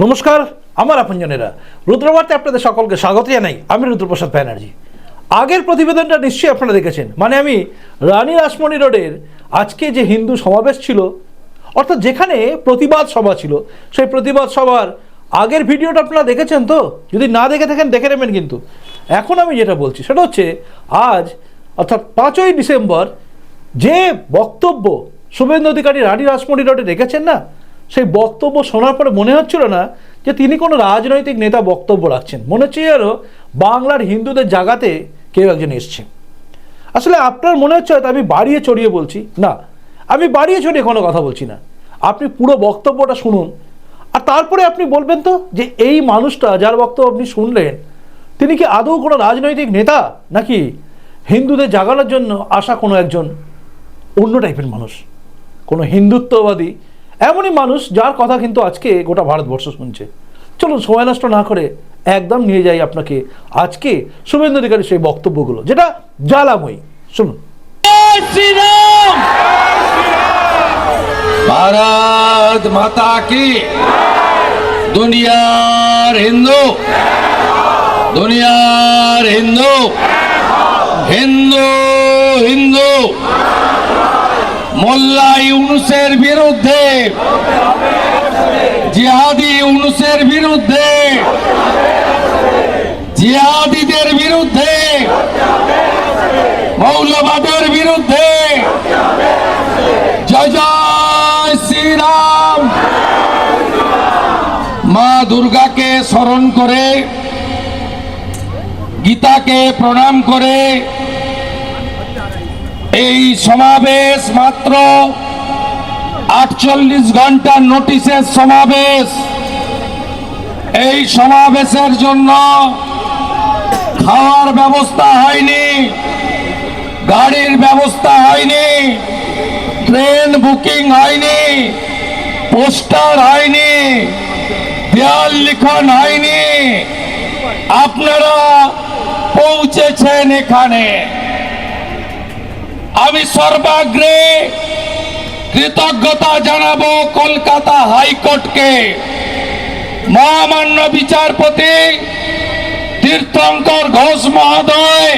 নমস্কার, আমার আপনজনেরা। রুদ্রবার্তে আপনাদের সকলকে স্বাগত জানাই। আমি রুদ্রপ্রসাদ ব্যানার্জি। আগের প্রতিবেদনটা নিশ্চয়ই আপনারা দেখেছেন। মানে আমি রানী রাসমণি রোডের আজকে যে হিন্দু সমাবেশ ছিল, অর্থাৎ যেখানে প্রতিবাদ সভা ছিল, সেই প্রতিবাদ সভার আগের ভিডিওটা আপনারা দেখেছেন তো? যদি না দেখে থাকেন, দেখে নেবেন কিন্তু। এখন আমি যেটা বলছি, সেটা হচ্ছে আজ, অর্থাৎ পাঁচই ডিসেম্বর, যে বক্তব্য শুভেন্দু অধিকারী রানী রাসমণি রোডে রেখেছেন না সেই বক্তব্য শোনার পরে মনে হচ্ছিল না যে তিনি কোনো রাজনৈতিক নেতা বক্তব্য রাখছেন। মনে হচ্ছে যেন বাংলার হিন্দুদের জাগাতে কেউ একজন এসছে। আসলে আপনার মনে হচ্ছে হয়তো আমি বাড়িয়ে চড়িয়ে বলছি। না, আমি বাড়িয়ে চড়িয়ে কোনো কথা বলছি না। আপনি পুরো বক্তব্যটা শুনুন। আর তারপরে আপনি বলবেন তো যে এই মানুষটা যার বক্তব্য আপনি শুনলেন, তিনি কি আদৌ কোনো রাজনৈতিক নেতা? নাকি হিন্দুদের জাগানোর জন্য আসা কোনো একজন অন্য টাইপের মানুষ? কোনো হিন্দুত্ববাদী এমনই মানুষ যার কথা কিন্তু আজকে গোটা ভারতবর্ষ শুনছে চলুন সময় নষ্ট না করে একদম নিয়ে যাই আপনাকে আজকে শুভেন্দু অধিকারী সেই বক্তব্যগুলো যেটা জ্বালাময়ী শুনুন जय श्री राम भारत माता की दुनियार हिंदू दुनियार हिंदू হিন্দু হিন্দু মোল্লা ইউনুসের বিরুদ্ধে, জিহাদি ইউনুসের বিরুদ্ধে, জিহাদিদের বিরুদ্ধে, মৌলবাদের বিরুদ্ধে, জয় জয় শ্রীরাম। মা দুর্গাকে স্মরণ করে, গীতাকে প্রণাম করে এই সমাবেশ মাত্র আটচল্লিশ ঘণ্টার নোটিশের সমাবেশ। এই সমাবেশের জন্য খাওয়ার ব্যবস্থা হয়নি, গাড়ির ব্যবস্থা হয়নি, ট্রেন বুকিং হয়নি, পোস্টার হয়নি, দেয়াল লিখন হয়নি। আপনারা পৌঁছেছেন এখানে। আমি সর্বাগ্রে কৃতজ্ঞতা জানাব কলকাতা হাইকোর্টকে। মহামান্য বিচারপতি তীর্থঙ্কর ঘোষ মহোদয়,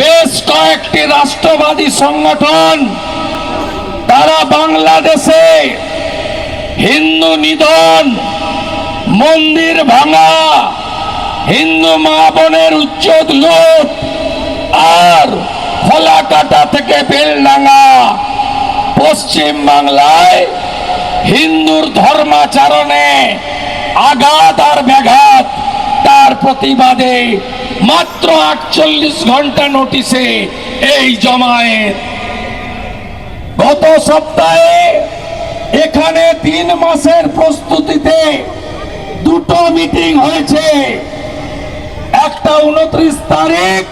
বেশ কয়েকটি রাষ্ট্রবাদী সংগঠন, তারা বাংলাদেশে হিন্দু নিধন, মন্দির ভাঙা, হিন্দু মা বোনের লুট আর খোলাকাটা থেকে বেলডাঙ্গা, পশ্চিম বাংলায় হিন্দুর ধর্মাচরণে আঘাত আর ব্যাঘাত, তার প্রতিবাদে মাত্র আটচল্লিশ ঘণ্টা নোটিশে এই জমায়েত। গত সপ্তাহে এখানে তিন মাসের প্রস্তুতিতে দুটো মিটিং হয়েছে। একটা উনত্রিশ তারিখ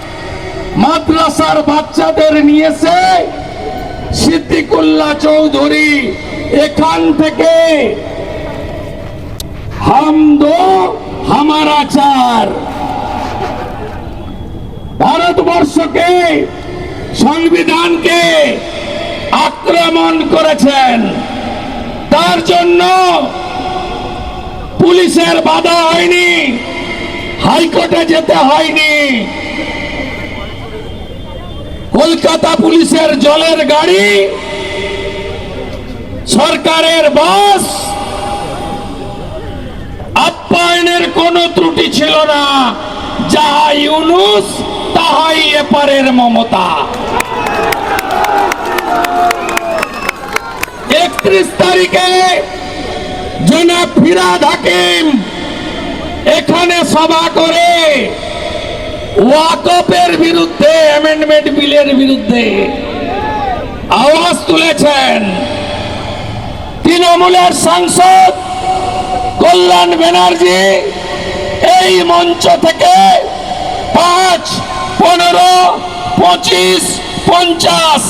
মাদ্রাসার বাচ্চাদের নিয়েছে সিদ্দিকুল্লাহ চৌধুরী। এখান থেকে ভারতবর্ষকে, সংবিধানকে আক্রমণ করেছেন। তার জন্য পুলিশের বাধা হয়নি, হাইকোর্টে যেতে হয়নি। কলকাতা পুলিশের জলের গাড়ি, সরকারের বাস। আপ্যায়নের কোনো ত্রুটি ছিল না। যাহা ইউনুস তাহাই এপারের মমতা। একত্রিশ তারিখে জনাব ফিরাদ হাকিম এখানে সভা করে ওয়াকফের বিরুদ্ধে অ্যামেন্ডমেন্ট বিলের বিরুদ্ধে আওয়াজ তুলেছেন তৃণমূলের সাংসদ কল্যাণ ব্যানার্জি। এই মঞ্চ থেকে পাঁচ, পনেরো, পঁচিশ, পঞ্চাশ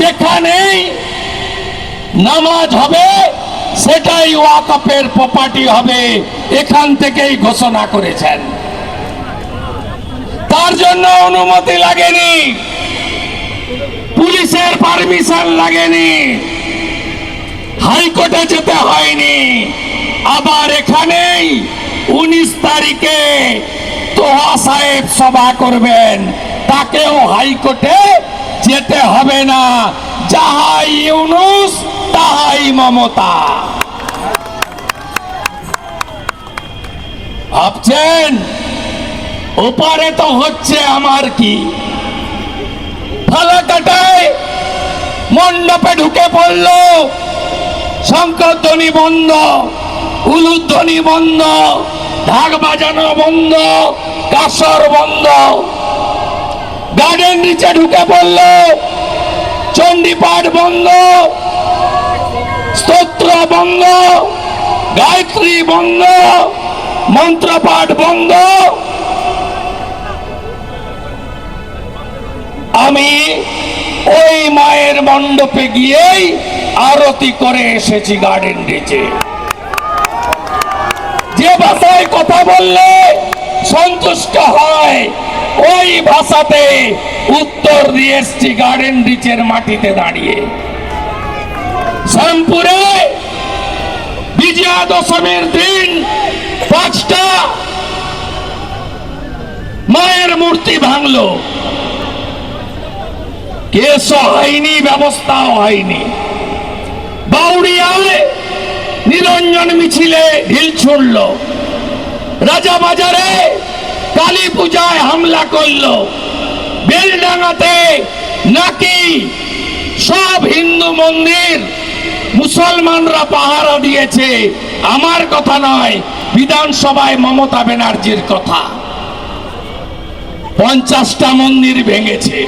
যেখানেই নামাজ হবে, সেটাই ওয়াকফের প্রপার্টি হবে। এখান থেকেই ঘোষণা করেছেন। তার জন্য অনুমতি লাগেনি। পুলিশের পারমিশন লাগেনি। হাইকোর্টে যেতে হয়নি। আবার এখানেই উনিশ তারিখে তোহা সাহেব সভা করবেন। তাকেও হাইকোর্টে যেতে হবে না। যাহাই ইউনুস, তাহাই মমতা। ভাবছেন? ওপারে তো হচ্ছে আমার কি? ফালাকাটায় মণ্ডপে ঢুকে পড়ল। শঙ্করধ্বনি বন্ধ, উলুধ্বনি বন্ধ, ঢাক বাজানো বন্ধ, কাসর বন্ধ। গার্ডেন নিচে ঢুকে পড়ল, চণ্ডীপাঠ বন্ধ, স্তোত্র বন্ধ, গায়ত্রী বন্ধ, মন্ত্রপাঠ বন্ধ আমি ওই মায়ের মণ্ডপে গিয়েই আরতি করে এসেছি গার্ডেন রিচে। যে ভাষায় কথা বললে সন্তুষ্ট হয়, ওই ভাষাতে উত্তর দিয়ে এসছি গার্ডেন রিচের মাটিতে দাঁড়িয়ে। শ্যামপুরে বিজয়া দশমীর দিন পাঁচটা মায়ের মূর্তি ভাঙলো। কেসও হয়নি, ব্যবস্থাও হয়নি। বাউরিয়ায় নিরঞ্জন মিছিলে ঢিল ছুড়ল। রাজাবাজারে কালী পূজায় হামলা করল। বেলডাঙ্গাতে নাকি সব হিন্দু মন্দির মুসলমানরা পাহারা দিয়েছে, আমার কথা নয়, বিধানসভায় মমতা ব্যানার্জির কথা। পঞ্চাশটা মন্দির ভেঙেছে।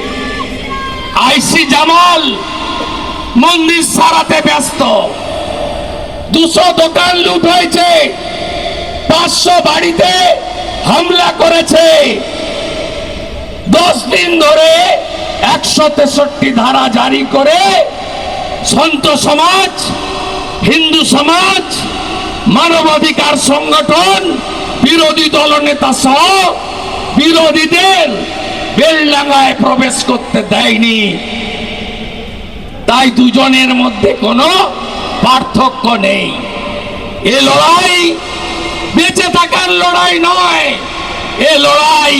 আইসি জামাল মন্দির সারাতে ব্যস্ত। দুশো দোকান লুট হয়েছে। পাঁচশো বাড়িতে হামলা করেছে। দশ দিন ধরে একশো তেষট্টি ধারা জারি করে সন্ত সমাজ, হিন্দু সমাজ, মানবাধিকার সংগঠন, বিরোধী দলনেতা সহ বিরোধীদের বেলডাঙ্গায় প্রবেশ করতে দেয়নি। তাই দুজনের মধ্যে কোনো পার্থক্য নেই। এ লড়াই বেঁচে থাকার লড়াই নয়, এ লড়াই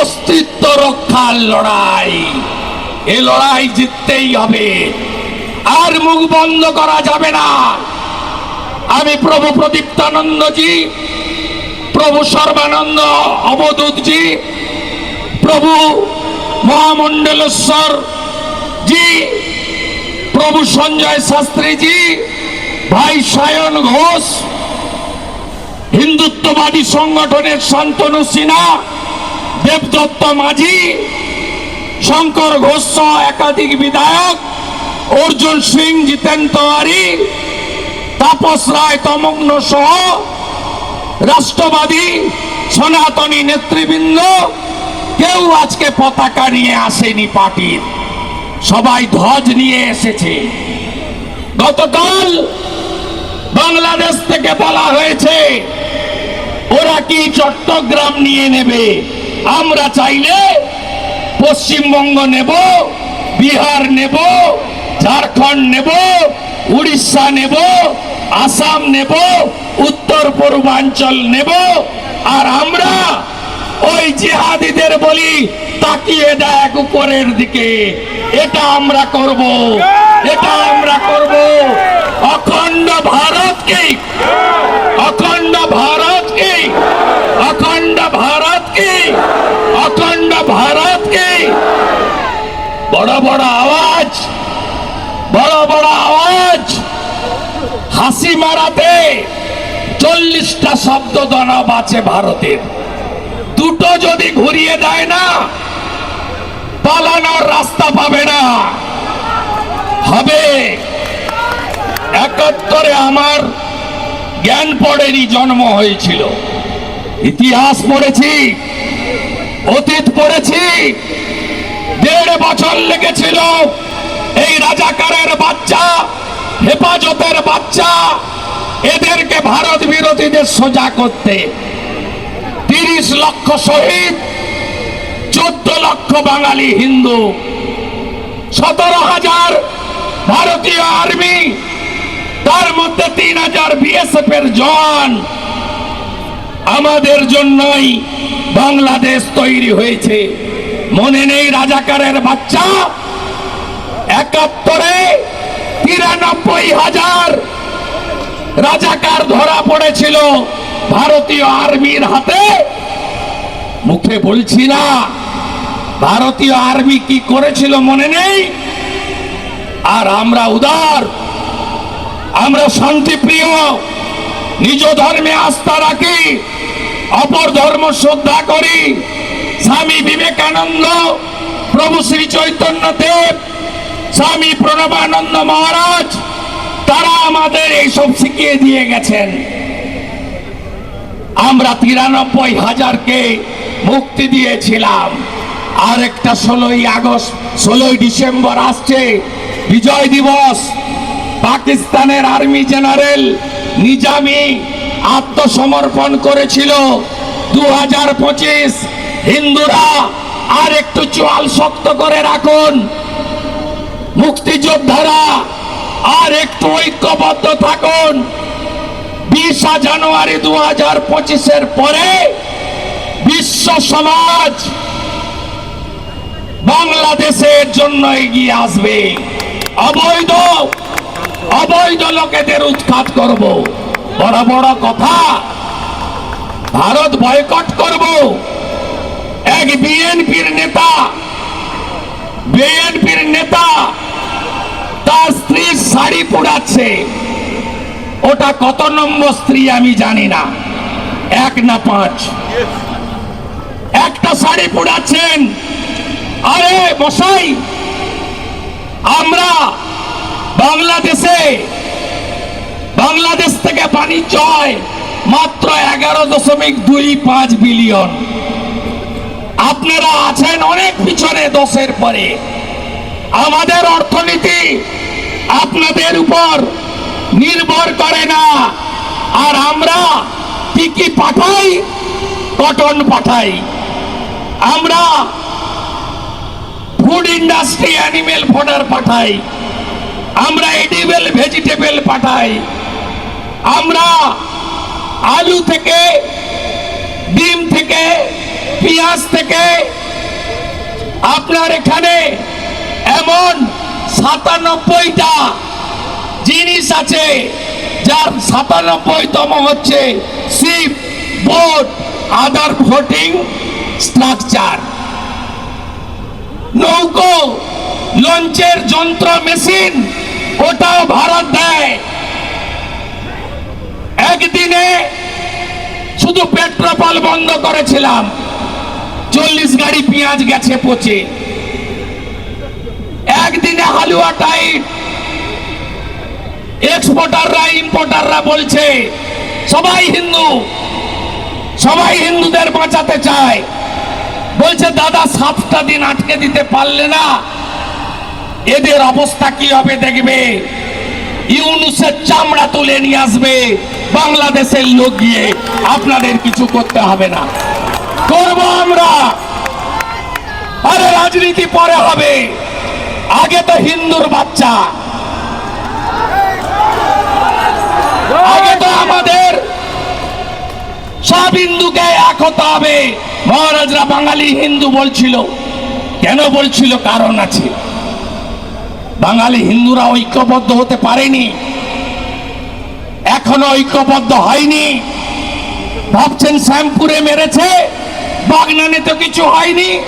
অস্তিত্ব রক্ষার লড়াই। এ লড়াই জিততেই হবে, আর মুখ বন্ধ করা যাবে না। আমি প্রভু প্রদীপ্তানন্দজি, প্রভু সর্বানন্দ অবধূতজি প্রভু মহামণ্ডলেশ্বর জি, প্রভু সঞ্জয় শাস্ত্রীজি, ভাই সায়ন ঘোষ, হিন্দুত্ববাদী সংগঠনের শান্তনু সিনহা, দেবদত্ত মাঝি, শঙ্কর ঘোষ একাধিক বিধায়ক, অর্জুন সিং জিতেন তেওয়ারি, তাপস রায় তমগ্ন সহ রাষ্ট্রবাদী সনাতনী নেতৃবৃন্দ কেউ আজকে পতাকা নিয়ে আসেনি পার্টির। সবাই ধ্বজ নিয়ে এসেছে। গতকাল বাংলাদেশ থেকে বলা হয়েছে, ওরা কি চট্টগ্রাম নিয়ে নেবে? আমরা চাইলে পশ্চিমবঙ্গ নেব, বিহার নেব, ঝাড়খণ্ড নেব, উড়িষ্যা নেব, আসাম নেব, উত্তর পূর্বাঞ্চল নেব, আর আমরা ওই জিহাদিদের বলি, তাকিয়ে দেখ উপরের দিকে। এটা আমরা করব, এটা আমরা করব। অখণ্ড ভারতকে অখণ্ড ভারতকে অখণ্ড ভারতকে অখণ্ড ভারতকে। বড় বড় আওয়াজ, বড় বড় আওয়াজ। হাসি মারাতে চল্লিশটা শব্দ দানব আছে ভারতের। দুটো যদি ঘুরিয়ে দেয় না, পালানোর রাস্তা পাবে না। হবে। একাত্তরে আমার জ্ঞান পড়েরই জন্ম হয়েছিল। ইতিহাস পড়েছি, অতীত পড়েছি, দেড় বছর লেগেছিল এই রাজাকারের বাচ্চা, হেফাজতের বাচ্চা, এদেরকে ভারত বিরোধীদের সোজা করতে। তিরিশ লক্ষ শহীদ, চোদ্দ লক্ষ বাঙালি হিন্দু, সতেরো হাজার ভারতীয় আর্মি, তার মধ্যে তিন হাজার বিএসএফ এর জওয়ান। আমাদের জন্যই বাংলাদেশ তৈরি হয়েছে। মনে নেই রাজাকারের বাচ্চা? একাত্তরে তিরানব্বই হাজার রাজাকার ধরা পড়েছিল ভারতীয় আর্মির হাতে। মুখে বলছি না। ভারতীয় আর্মি কি করেছিল মনে নেই? আর আমরা উদার, আমরা শান্তিপ্রিয়, নিজ ধর্মে আস্থা রাখি, অপর ধর্ম শ্রদ্ধা করি। স্বামী বিবেকানন্দ, প্রভু শ্রী চৈতন্য দেব, স্বামী প্রণবানন্দ মহারাজ, তারা আমাদের এইসব শিখিয়ে দিয়ে গেছেন। আমরা তিরানব্বই হাজারকে মুক্তি দিয়েছিলাম। আর একটা ষোলোই আগস্ট, ষোলোই ডিসেম্বর আসছে। বিজয় দিবস। পাকিস্তানের আর্মি জেনারেল নিজামি আত্মসমর্পণ করেছিল। দু হাজার পঁচিশ, হিন্দুরা আর একটু চোয়াল শক্ত করে রাখুন। মুক্তিযোদ্ধারা আর একটু ঐক্যবদ্ধ থাকুন। বিশা জানুয়ারি দু হাজার পঁচিশের পরে বিশ্ব সমাজ বাংলাদেশের জন্য এগিয়ে আসবে। অবৈধ অবৈধ লোকেদের উৎখাত করব। বড় বড় কথা, ভারত বয়কট করব। এক বিএনপির নেতা বিএনপির নেতা, তার স্ত্রীর শাড়ি পোড়াচ্ছে। ওটা কত নম্বর স্ত্রী আমি জানি না। এক না পাঁচ। একটা শাড়ি পোড়াচ্ছেন। আরে মশাই, আমরা বাংলাদেশে, বাংলাদেশ থেকে বাণিজ্য হয় মাত্র এগারো দশমিক দুই পাঁচ বিলিয়ন। আপনারা আছেন অনেক পিছনে দশের পরে। আমাদের অর্থনীতি আপনাদের উপর নির্ভর করে না। আর আমরা কি কি পাঠাই, কটন পাঠাই। আমরা ফুড ইন্ডাস্ট্রি অ্যানিমেল ফোডার পাঠাই। আমরা এডিবেল ভেজিটেবল পাঠাই। আমরা আলু থেকে, ডিম থেকে, পেঁয়াজ থেকে, আপনার এখানে এমন সাতানব্বইটা জিনিস আছে, যার সাতানব্বইতম হচ্ছে ship boat other floating structure নৌকো, লঞ্চের যন্ত্র, মেশিন, ওটাও ভারত দেয়। একদিনে শুধু পেট্রোপল বন্ধ করেছিলাম। চল্লিশ গাড়ি পেঁয়াজ গেছে পচে। একদিনে হালুয়া টাইট। এক্সপোর্টাররা, ইম্পোর্টাররা বলছে, সবাই হিন্দু, সবাই হিন্দুদের বাঁচাতে চায়। বলছে, দাদা সাতটা দিন আটকে দিতে পারলে না। এদের অবস্থা কি হবে দেখবে? ইউনুসের চামড়া তুলে নিয়ে আসবে, বাংলাদেশের লোক গিয়ে আপনাদের কিছু করতে হবে না। করব আমরা। আরে, রাজনীতি পরে হবে। আগে তো হিন্দুর বাচ্চা। আগে তো আমাদের সব হিন্দুকে এক হতে হবে। মহারাজরা বাঙালি, হিন্দু বলছিল। কেন বলছিল? কারণ আছে। বাঙালি, হিন্দুরা ঐক্যবদ্ধ হতে পারেনি। এখনও ঐক্যবদ্ধ হয়নি। ভাবছেন শ্যামপুরে মেরেছে, বাগনানে তো কিছু হয়নি।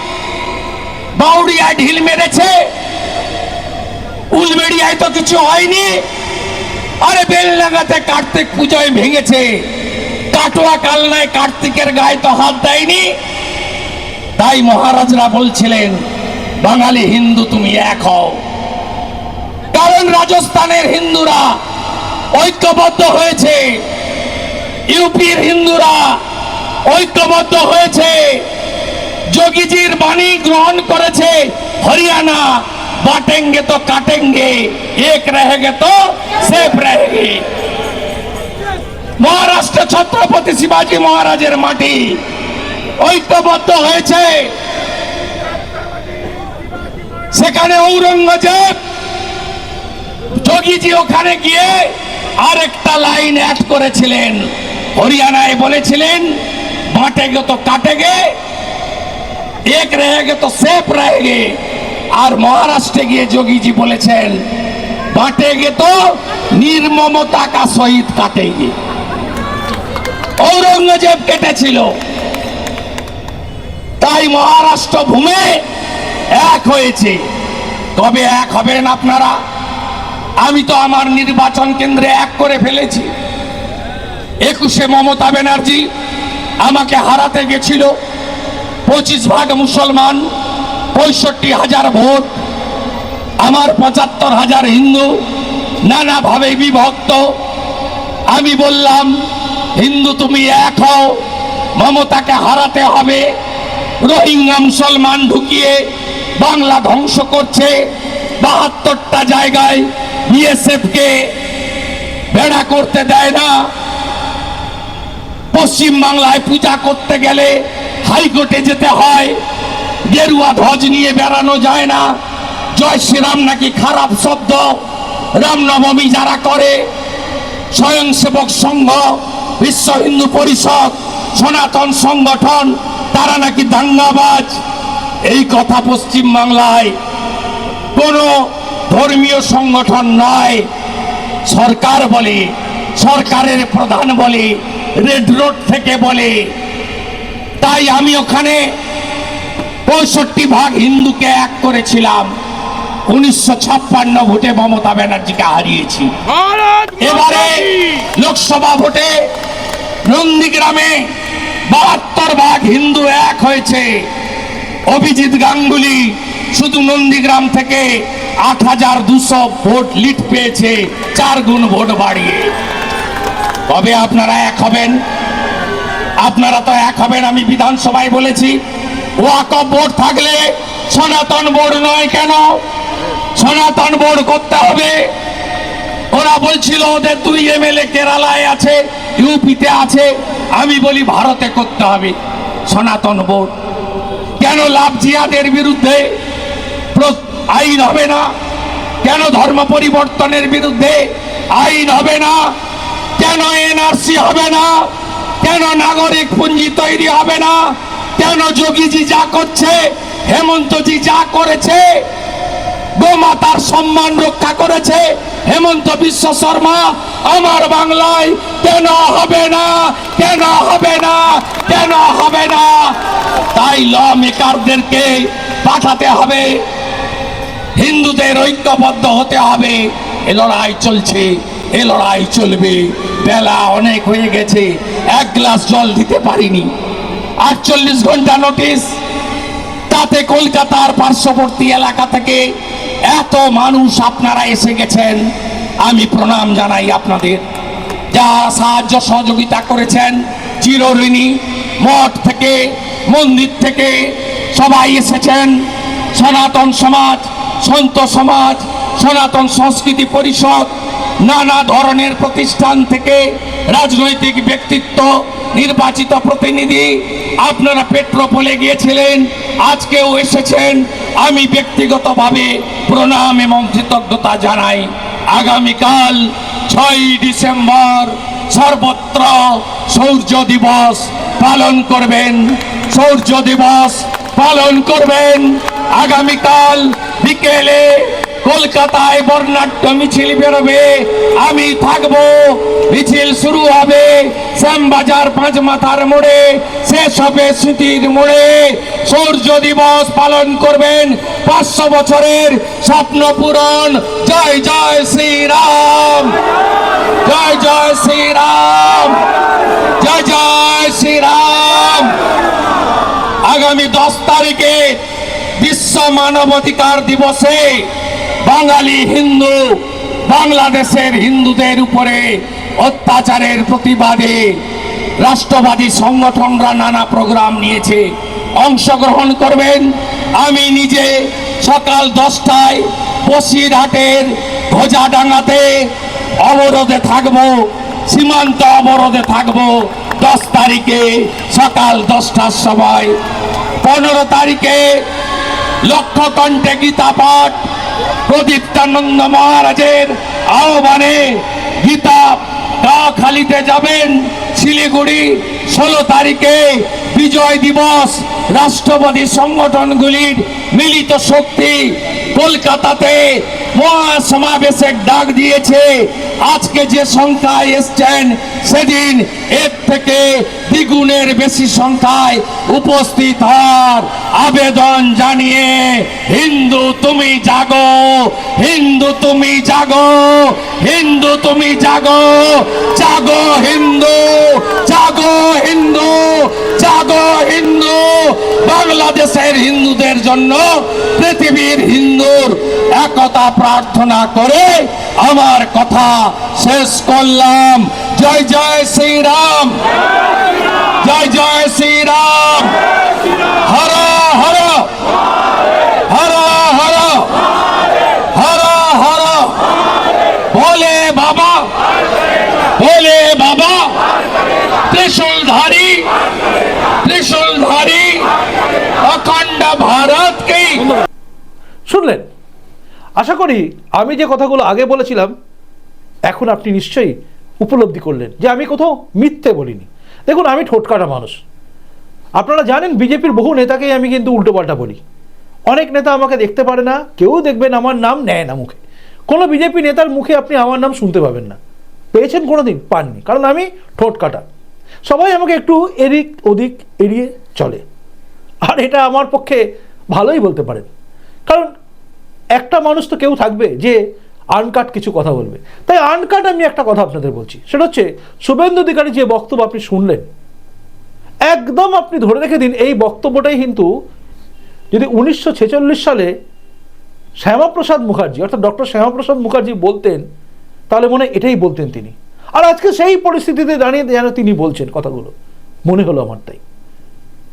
বাউরিয়ায় ঢিল মেরেছে, উলবেড়িয়ায় তো কিছু হয়নি। আরে বেলনাগাতে কার্তিক পুজোয় ভেঙেছে। কাটোয়া কালনায় কার্তিকের গায়ে তো হাত দেয়নি। তাই মহারাজরা বলছিলেন, বাঙালি হিন্দু তুমি এক হও। কারণ রাজস্থানের হিন্দুরা ঐক্যবদ্ধ হয়েছে। ইউপির হিন্দুরা ঐক্যবদ্ধ হয়েছে। যোগীজির বাণী গ্রহণ করেছে হরিয়ানা। বাটেঙ্গে তো কাটেঙ্গে, এক রহেগে তো সেফ রহেগে। মহারাষ্ট্র ছত্রপতি শিবাজি মহারাজের মাটি ঐক্যবদ্ধ হয়েছে। সেখানে ঔরঙ্গজেব, যোগীজি ওখানে গিয়ে আরেকটা লাইন অ্যাড করেছিলেন। হরিয়ানায় বলেছিলেন, বাঁটে গে তো কাটে গে, এক রে গে তো সেফ রেগে আর মহারাষ্ট্রে গিয়ে যোগীজি বলেছেন, বাঁটে গে তো নির্মমতা কা সহিত কাটে গে। ঔরঙ্গজেব কেটেছিল। তাই মহারাষ্ট্র ভূমে এক হয়েছে। কবে এক হবেন আপনারা? আমি তো আমার নির্বাচন কেন্দ্রে এক করে ফেলেছি। একুশে মমতা ব্যানার্জি আমাকে হারাতে গেছিল। পঁচিশ ভাগ মুসলমান, পঁয়ষট্টি হাজার ভোট। আমার পঁচাত্তর হাজার হিন্দু নানাভাবে বিভক্ত। আমি বললাম হিন্দু তুমি এক হও, মমতাকে হারাতে হবে। রোহিঙ্গা মুসলমান ঢুকিয়ে বাংলা ধ্বংস করছে। বাহাত্তরটা জায়গায় বিএসএফকে বেড়া করতে দেয় না। পশ্চিম বাংলায় পূজা করতে গেলে হাইকোর্টে যেতে হয়। গেরুয়া ধ্বজ নিয়ে বেড়ানো যায় না। জয় শ্রীরাম নাকি খারাপ শব্দ? রামনবমী যারা করে, স্বয়ংসেবক সংঘ বিশ্ব হিন্দু পরিষদ সনাতন সংগঠন তারা নাকি দাঙ্গাবাজ। এই কথা পশ্চিম বাংলায় কোনো ধর্মীয় সংগঠন নয়। সরকার বলে সরকারের প্রধান বলে রেড রোড থেকে বলে। তাই আমি ওখানে পঁয়ষট্টি ভাগ হিন্দুকে এক করেছিলাম। উনিশশো ছাপ্পান্ন ভোটে মমতা ব্যানার্জিকে হারিয়েছি। এবারে লোকসভা ভোটে নন্দীগ্রামে বাহাত্তর ভাগ হিন্দু এক হয়েছে। অভিজিৎ গাঙ্গুলি শুধু নন্দীগ্রাম থেকে আট হাজার দুশো ভোট লিড পেয়েছে, চার গুণ ভোট বাড়িয়ে। কবে আপনারা এক হবেন? আপনারা তো এক হবেন, আমি বিধানসভায় বলেছি। ওয়াকফ বোর্ড থাকলে সনাতন বোর্ড নয় কেন? সনাতন বোর্ড করতে হবে। ওরা বলছিল ওদের দুই এমএলএ কেরালায় আছে। ইউপিতে আছে, আমি বলি ভারতে করতে হবে, সনাতন বোর্ড। কেন লাভ জিয়াদের বিরুদ্ধে আইন হবে না? কেন ধর্ম পরিবর্তনের বিরুদ্ধে আইন হবে না? কেন এনআরসি হবে না? কেন নাগরিক পুঞ্জি তৈরি হবে না? কেন যোগীজি যা করছে, হেমন্তজি যা করেছে গোমাতার সম্মান রক্ষা করেছে হেমন্ত বিশ্ব শর্মা। আমার বাংলায় কেন হবে না? কেন হবে না? কেন হবে না? তাই ল মেকারদেরকে পাঠাতে হবে। হিন্দুদের ঐক্যবদ্ধ হতে হবে। এ লড়াই চলছে, এ লড়াই চলবে। বেলা অনেক হয়ে গেছে, এক গ্লাস জল দিতে পারিনি। আটচল্লিশ ঘণ্টা নোটিশ তাতে কলকাতার পার্শ্ববর্তী এলাকা থেকে এত মানুষ আপনারা এসে গেছেন, আমি প্রণাম জানাই আপনাদের। যা সাহায্য সহযোগিতা করেছেন চিরঋণী, মঠ থেকে, মন্দির থেকে সবাই এসেছেন। সনাতন সমাজ, সন্ত সমাজ, সনাতন সংস্কৃতি পরিষদ, নানা ধরনের প্রতিষ্ঠান থেকে রাজনৈতিক ব্যক্তিত্ব, নির্বাচিত প্রতিনিধি, আপনারা পেট্রোপোলে গিয়েছিলেন, আজকেও এসেছেন। আমি ব্যক্তিগতভাবে প্রণাম এবং কৃতজ্ঞতা জানাই। আগামীকাল ছয় ডিসেম্বর সর্বত্র সৌর্য দিবস পালন করবেন। সৌর্য দিবস পালন করবেন। আগামীকাল বিকেলে কলকাতায় বর্ণাঢ্য মিছিল বেরোবে, আমি থাকব, মিছিল শুরু হবে শ্যামবাজার পাঁচ মাথার মোড়ে, শেষ হবে স্মৃতির মোড়ে। সূর্য দিবস পালন করবেন পাঁচশো বছরের স্বপ্ন পূরণ। জয় জয় শ্রীরাম, জয় জয় শ্রীরাম, জয় জয় শ্রীরাম। আগামী দশ তারিখে বিশ্ব মানবাধিকার দিবসে বাঙালি হিন্দু বাংলাদেশের হিন্দুদের উপরে অত্যাচারের প্রতিবাদে রাষ্ট্রবাদী সংগঠনরা নানা প্রোগ্রাম নিয়েছে। অংশগ্রহণ করবেন। আমি নিজে সকাল দশটায় বসিরহাটের ঘোজাডাঙ্গাতে অবরোধে থাকব, সীমান্ত অবরোধে থাকব। দশ তারিখে সকাল দশটার সময়। পনেরো তারিখে লক্ষ্য কণ্ঠে গীতা পাঠ প্রদীপ্তানন্দ মহারাজের আহ্বানে গীতা খালিতে যাবেন শিলিগুড়ি ষোলো তারিখে বিজয় দিবস। রাষ্ট্রবাদী সংগঠনগুলির মিলিত শক্তি কলকাতাতে মহাসমাবেশের ডাক দিয়েছে। আজকে যে সংখ্যায় এসছেন, সেদিন এর থেকে দ্বিগুণের বেশি সংখ্যায় উপস্থিত হওয়ার আবেদন জানিয়ে, হিন্দু তুমি জাগো, হিন্দু তুমি জাগো, হিন্দু তুমি জাগো জাগো হিন্দু জাগো হিন্দু জাগো হিন্দু বাংলাদেশের হিন্দুদের জন্য পৃথিবীর হিন্দুর একতা প্রার্থনা করে আমার কথা শেষ করলাম। জয় জয় শ্রীরাম। জয় জয় শ্রীরাম। আশা করি আমি যে কথাগুলো আগে বলেছিলাম, এখন আপনি নিশ্চয়ই উপলব্ধি করলেন যে আমি কোথাও মিথ্যে বলিনি। দেখুন, আমি ঠোটকাটা মানুষ। আপনারা জানেন, বিজেপির বহু নেতাকেই আমি কিন্তু উল্টোপাল্টা বলি। অনেক নেতা আমাকে দেখতে পারে না, কেউ দেখবেন আমার নাম নেয় না মুখে। কোনো বিজেপি নেতার মুখে আপনি আমার নাম শুনতে পাবেন না। পেয়েছেন কোনো দিন পাননি। কারণ আমি ঠোঁট কাটা। সবাই আমাকে একটু এদিক ওদিক এড়িয়ে চলে। আর এটা আমার পক্ষে ভালোই বলতে পারেন। কারণ একটা মানুষ তো কেউ থাকবে যে আনকাট কিছু কথা বলবে। তাই আনকাট আমি একটা কথা আপনাদের বলছি। সেটা হচ্ছে শুভেন্দু অধিকারী যে বক্তব্য আপনি শুনলেন, একদম আপনি ধরে রেখে দিন, এই বক্তব্যটাই কিন্তু যদি উনিশশো ছেচল্লিশ সালে শ্যামাপ্রসাদ মুখার্জি, অর্থাৎ ডক্টর শ্যামাপ্রসাদ মুখার্জি বলতেন, তাহলে মনে এটাই বলতেন তিনি। আর আজকে সেই পরিস্থিতিতে দাঁড়িয়ে যেন তিনি বলছেন কথাগুলো, মনে হলো আমার তাই।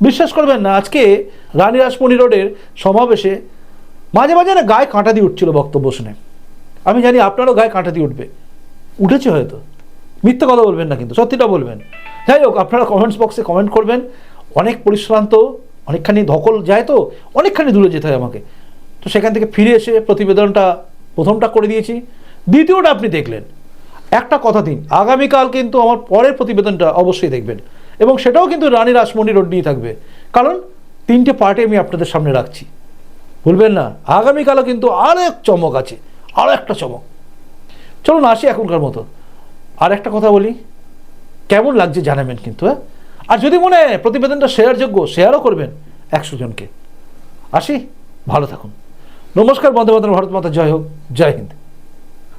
বিশ্বাস করবেন না, আজকে রানী রাসমণি রোডের সমাবেশে মাঝে মাঝে না গায়ে কাঁটা দিয়ে উঠছিল বক্তব্য শুনে। আমি জানি আপনারও গায়ে কাঁটা দিয়ে উঠবে। উঠেছে হয়তো। মিথ্যে কথা বলবেন না কিন্তু, সত্যিটা বলবেন। যাই হোক, আপনারা কমেন্টস বক্সে কমেন্ট করবেন। অনেক পরিশ্রান্ত, অনেকখানি ধকল যায় তো, অনেকখানি দূরে যেতে হয় আমাকে। তো সেখান থেকে ফিরে এসে প্রতিবেদনটা প্রথমটা করে দিয়েছি। দ্বিতীয়টা আপনি দেখলেন। একটা কথা দিন, আগামীকাল কিন্তু আমার পরের প্রতিবেদনটা অবশ্যই দেখবেন। এবং সেটাও কিন্তু রানী রাসমণি রোড নিয়ে থাকবে। কারণ তিনটে পার্টে আমি আপনাদের সামনে রাখছি। ভুলবেন না। আগামীকালও কিন্তু আরও এক চমক আছে আরও একটা চমক। চলুন আসি এখনকার মতো। আর একটা কথা বলি, কেমন লাগছে জানাবেন কিন্তু হ্যাঁ? আর যদি মনে হয় প্রতিবেদনটা শেয়ার যোগ্য শেয়ারও করবেন একশো জনকে। আসি, ভালো থাকুন। নমস্কার বন্ধু বান্ধব ভারত মাতা, জয় হোক, জয় হিন্দ।